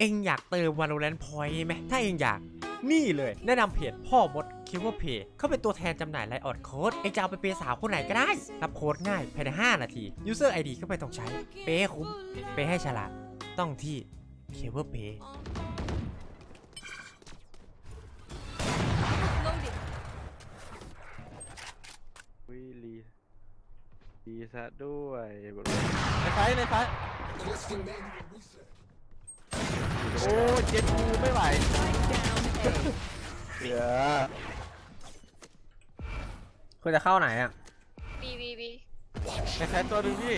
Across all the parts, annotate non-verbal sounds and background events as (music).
เองอยากเติม Valorant Point ไหม ถ้าเองอยากนี่เลยแนะนำเพจพ่อมดคิวเพย์เขาเป็นตัวแทนจำหน่ายไลออดโค้ดเองจะเอาไปเปย์สาวคนไหนก็ได้ รับโค้ดง่ายภายใน 5 นาที User ID ก็ไม่ต้องใช้ เปย์ให้คุ้ม เปย์ให้ฉลาด ต้องที่เคเบิลเพย์วิลีดีซะด้วยบอกเลยในไฟในไฟ โอ้เจ็ดกูไม่ไหวเสือคุณจะเข้าไหนอะ บีบีบีในไฟตัวหนึงพี่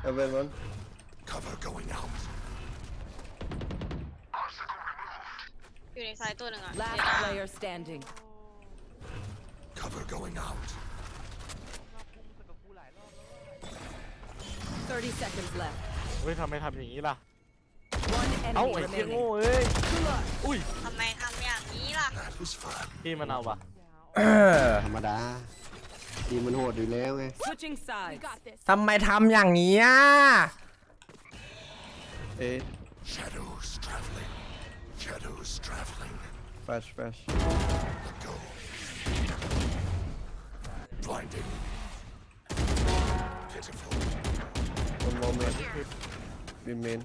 เอาเป็นมันอยู่ในซ้ายตัวหนึ่งอะ Last เดี๋ยวนะ player standing. Thirty seconds left. เฮ้ยทำไมทำอย่างนี้ล่ะ One เอ้า enemy ไอ้เหี้ย remaining. โง่เอ้ย อุ้ยทำไมทำอย่างนี้ล่ะพี่มันเอาปะธรรมดาทีมมันโหดอยู่แล้วไง Switching sides. ทำไมทำอย่างนี้อะ เอ๊ะ Shadows traveling. Shadows traveling. แฟชแฟช Go. Blinding. Pitiful. คนโมเมนต์ วิมเมน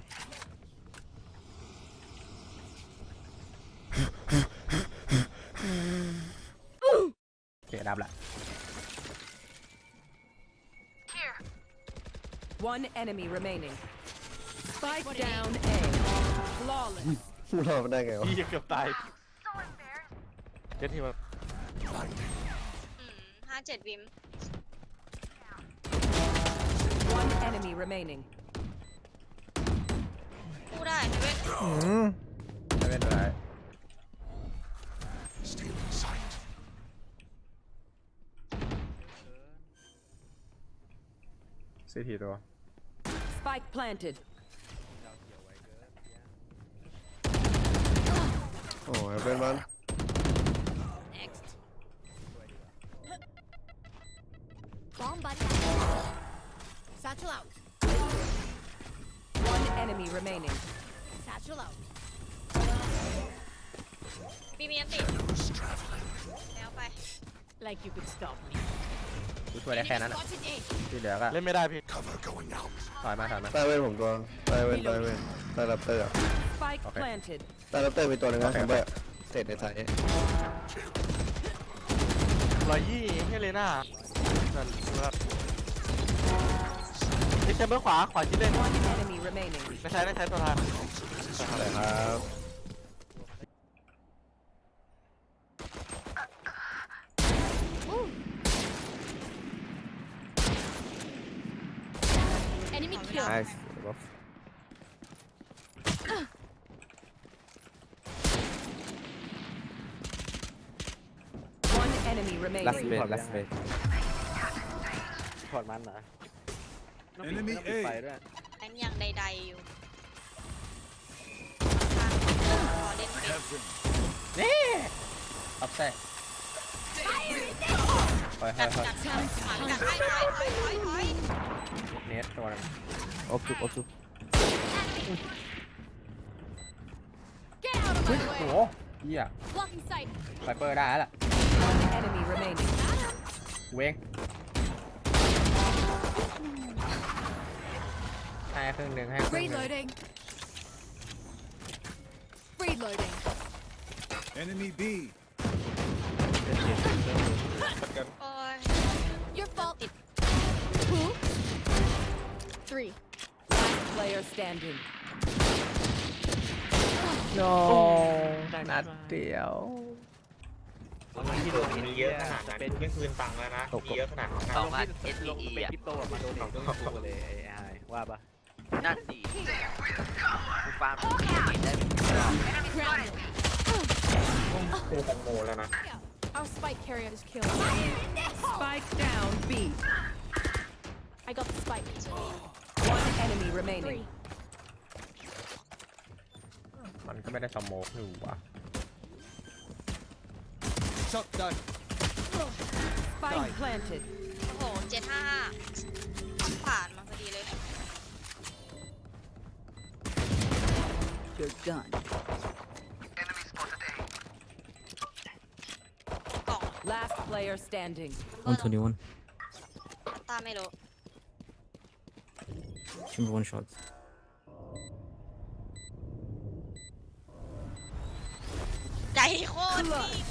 โอเคดับละ One enemy remaining. Spike down A. Flawless. (laughs) เราได้ไงวะ พี่เกือบตายเจ็ดที่มา Blinding. อืมห้าเจ็ดวิม One enemy remaining. พูดได้เว้ย อืมไม่เป็นไร Stealing sight. ซีทีตัว Spike planted. โอ้ยเป็นมัน Bomb buddy. Satchel out. One Enemy remaining. Satchel out. บีมีอันติ Shadows traveling. แล้วไป Like you could stop me. กูช่วยได้แค่นั้นอะ Spotted A. ที่เหลือก็เล่นไม่ได้พี่ Cover going out. ถอยมาถอยมา ใต้เว้นผมตัวใต้เว้นใต้เว้นใต้รับเตอร์ Spike Okay. planted. ใต้รับเตอร์มีตัวหนึงนะโอเคแชมเบอร์เศษในไทยร้อยยี่ให้เลยน่านั่นคือว่า ไอ้แชมเบอร์ขวา ขวาชิ้นเล่น One enemy remaining. ไม่ใช่ไม่ใช่ตัวทางอะไรครับ Enemy kill. ไอซ์บอ One enemy remaining. ลัสเบนลัสเบนถอดมันเหรอ Enemy ต้องปิดไฟด้วยแอนยังใดๆอยู่ขอเล่นเป็นตับแท้ถอยถกัอยดถอยกัดกัดขวางกัดให้ถอยถอยถอยถอยเนสตัวนึงโอบจุบโอบจุบ Get out of my โอ้ way. โหเหี้ย Blocking sight. ไฟเปอร์ได้แล้วล่ะ One enemy remaining. เวง ให้ครึ่งหนึ่งให้ครึ่งหนึ่ง Reloading. Reloading. Enemy B. โอ้ย Your fault. Who? Three. Last player standing. โนนัดเดียว ที่โดนมีเยอะขนาดนั้นเป็นไม่คืนตังค์แล้วนะมีเยอะขนาดนั้นลงที่ลงเป็นคริปโตอะมาโดนของตัวเลยไอ้ไอ้ว่าปะนั่นดิกูฟาร์มกินได้ Grounded. คือแตงโมแล้วนะ Our spike carrier is killed. Spike down B. I got the spike. One enemy remaining. Three. มันก็ไม่ได้สโมกอยู่วะ Spike planted. โอ้โหเจ็ดห้าห้าผ่านมาพอดีเลย You're done. กล่อง Last player standing. 121ตาไม่รู้ Chamber one shot. ใจโคตรจริง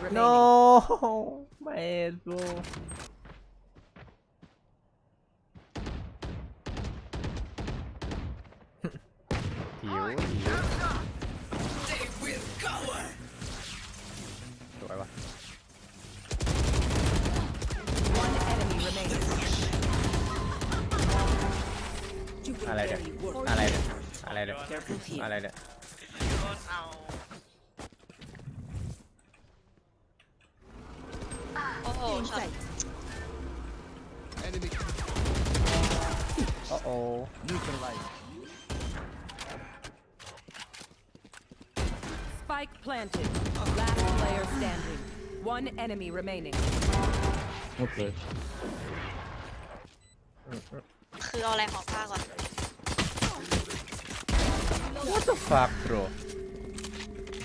remaining. (laughs) ไม่รู้ หิวหิวสวยวะ One enemy remaining. อะไรเนี่ยอะไรเนี่ยอะไรเนี่ยอะไรเนี่ย Spike planted. Last player standing. One enemy remaining. Okay. คือเอาอะไรของข้าก่อน What the fuck bro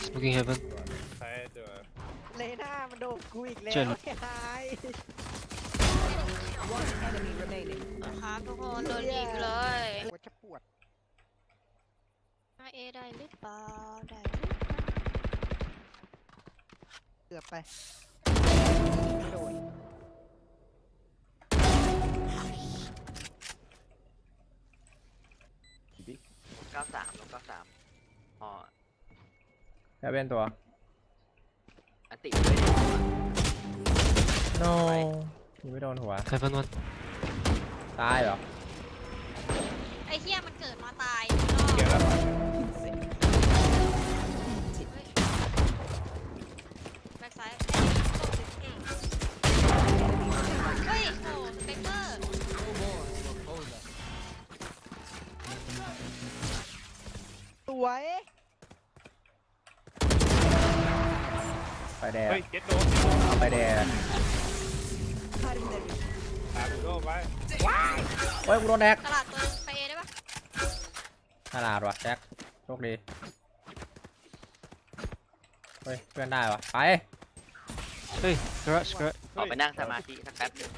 Smoking heaven. ใช้ตัว เลน่ามันโดนกูอีกแล้วเชิญหาย One enemy remaining. ครับทุกคนโดนยิงเลยปวดจะปวด เอได้หรือเปล่าได้เกือบไปไม่โดนเก้าสามลงเก้าสามอ๋อแค่เป็นตัว อันติเลย no ยิงไม่โดนหัว Heaven one. ตายเหรอ ไอ้เหี้ยมันเกิดมาตายเกี่ยวแล้ว วยไปแดงเฮ้ยเจ็ดโดนเอาไปแดงตามโดนไปเฮ้ยกูโดนแดกตลาดตัวนึงไปเอได้ปะตลาดว่ะแจ็คโชคดีเฮ้ยเพื่อนได้ว่ะไป Hey, scratch, scratch. ออกไปนั่งสมาธิสักแป๊บหนึง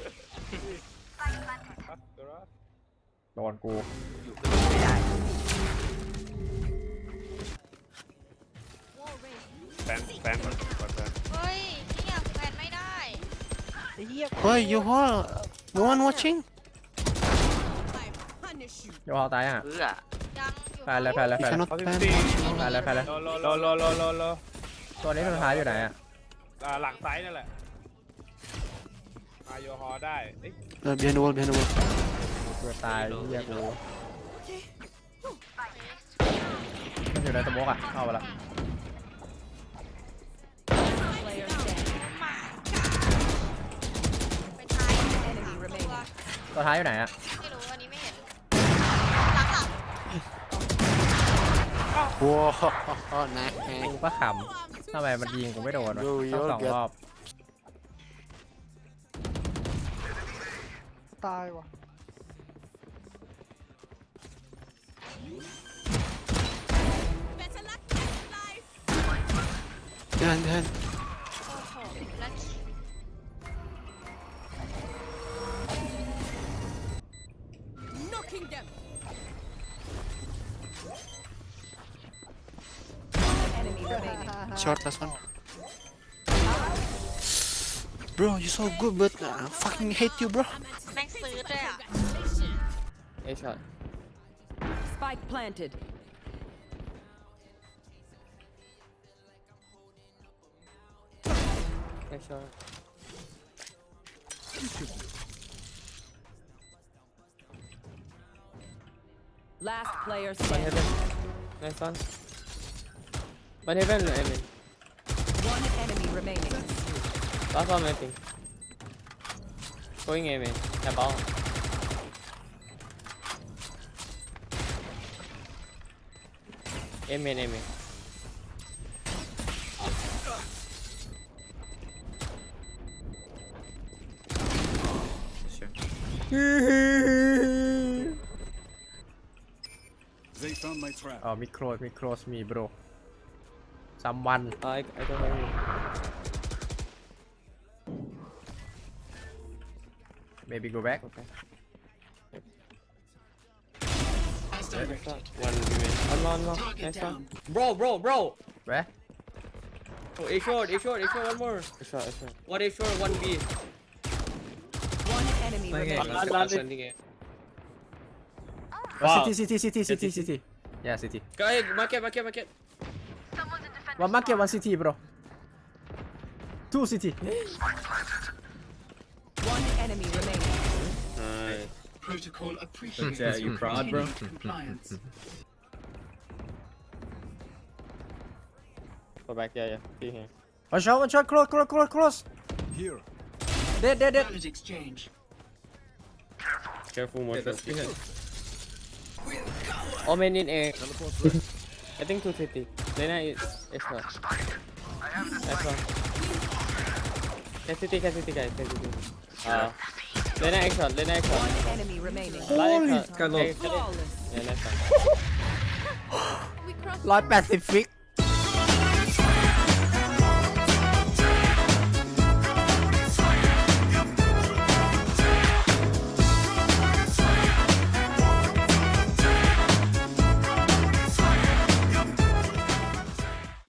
ครับตัวละโดนกูอยู่ก็อยู่ไม่ได้ ฟนแฟนก่อนก่อนแฟนเฮ้ยเหี้ยกูแพนไม่ได้ไอ้เหี้ย Hey, you all. No one watching? โยเอาตายยังอะเพื่อยังอยู่แฟนเลยแฟนเลย You แฟนเลย cannot เขาสิบ ban. สี่แฟนเลยแฟนเลยโลโลโลโลโลโลโลตัวนี้สุดท้ายอยู่ไหนอะอ่าหลังซ้ายนั่นแหละมาโยฮอได้เอ้ย Uh, behind the wall, behind the wall. กูจะตายเฮียกูมันอยู่ในสโมกอะเข้าไปละ ตัวท้ายอยู่ไหนอะไม่รู้อันนี้ไม่เห็นหลังหลัง Whoa, nice. กูก็ขำทำไมมันยิงกูไม่โดนวะ Bro, ต้อง you're สอง good. รอบตายว่ะ Behind, behind. โอ้ Short, last one. Bro, you're so good, but I fucking hate you, bro. แม่งซื้อด้วยอ่ะ เอ้ช็อต Spike planted. Last player standing. Nice one. Van Haven, I mean. One enemy remaining. Last one, I think. Going, I mean. I bound. Amen, amen. Sure. they found my trap. Oh, me cross, me cross me, bro. มีโครสมี bro someone Uh, I, I don't know. maybe go back Okay. Nice one. One main. One more, one more. Nice one. Bro, bro, bro. where Oh, A short, A short, A short, one more. A short, A short. One A short, one B. One enemy One remaining. last, last landing A. Oh, Wow. city city city city city. city yeah city Guys, market, market, market. One market, one CT, bro. Two CT. One enemy remaining. Protocol appreciated. Yeah, you proud, bro? Go back, yeah, yeah. Be here. Watch out, watch out, cross, cross, cross, cross. Here. Dead, dead, dead. Exchange. Careful, more trust. Yeah, oh, man in air. I think 250. Then I. S1 S1 Can city, can city guys, can city. Uh, Lena Exxon, Lena Exxon. One enemy remaining. Holy กระโดด Lena Exxon. ร้อยแปดสิบฟิก